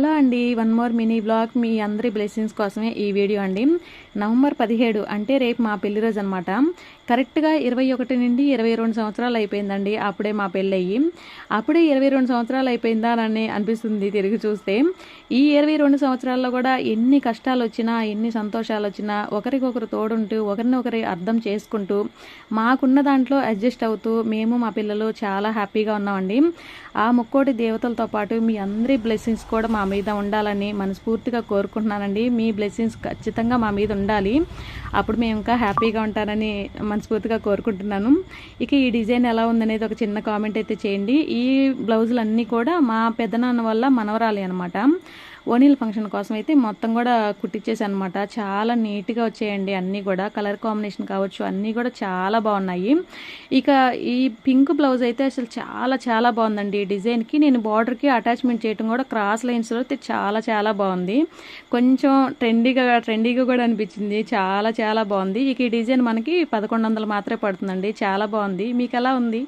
Hello అండి. One more mini blog మీ అందరి బ్లెస్సింగ్స్ కోసమే ఈ వీడియో అండి. నవంబర్ పదిహేడు అంటే రేపు మా పెళ్ళి రోజు అనమాట కరెక్ట్గా ఇరవై ఒకటి నుండి ఇరవై రెండు సంవత్సరాలు అయిపోయిందండి అప్పుడే మా పెళ్ళి అయ్యి అప్పుడే ఇరవై రెండు సంవత్సరాలు అయిపోయిందా అని అనిపిస్తుంది తిరిగి చూస్తే. ఈ ఇరవై రెండు సంవత్సరాల్లో కూడా ఎన్ని కష్టాలు వచ్చినా ఎన్ని సంతోషాలు వచ్చినా ఒకరికొకరు తోడుంటూ ఒకరినొకరి అర్థం చేసుకుంటూ మాకున్న దాంట్లో అడ్జస్ట్ అవుతూ మేము మా పిల్లలు చాలా హ్యాపీగా ఉన్నామండి. ఆ ముక్కోటి దేవతలతో పాటు మీ అందరి బ్లెస్సింగ్స్ కూడా మా మీద ఉండాలని మనస్ఫూర్తిగా కోరుకుంటున్నానండి. మీ బ్లెస్సింగ్స్ ఖచ్చితంగా మా మీద ఉండాలి. అప్పుడు మేము ఇంకా హ్యాపీగా ఉంటానని మనస్ఫూర్తిగా కోరుకుంటున్నాను. ఇక ఈ డిజైన్ ఎలా ఉందనేది ఒక చిన్న కామెంట్ అయితే చేయండి. ఈ బ్లౌజులు అన్నీ కూడా మా పెద్దనాన్న వల్ల మనవరాలి అనమాట ఓనీల్ ఫంక్షన్ కోసం అయితే మొత్తం కూడా కుట్టించేసి అనమాట చాలా నీట్గా వచ్చాయండి అన్నీ కూడా. కలర్ కాంబినేషన్ కావచ్చు అన్నీ కూడా చాలా బాగున్నాయి. ఇక ఈ పింక్ బ్లౌజ్ అయితే అసలు చాలా చాలా బాగుందండి ఈ డిజైన్కి. నేను బార్డర్కి అటాచ్మెంట్ చేయడం కూడా క్రాస్ లైన్స్లో అయితే చాలా చాలా బాగుంది. కొంచెం ట్రెండీగా ట్రెండీగా కూడా అనిపించింది. చాలా చాలా బాగుంది. ఇక ఈ డిజైన్ మనకి పదకొండు వందలు మాత్రమే పడుతుందండి. చాలా బాగుంది. మీకు ఎలా ఉంది?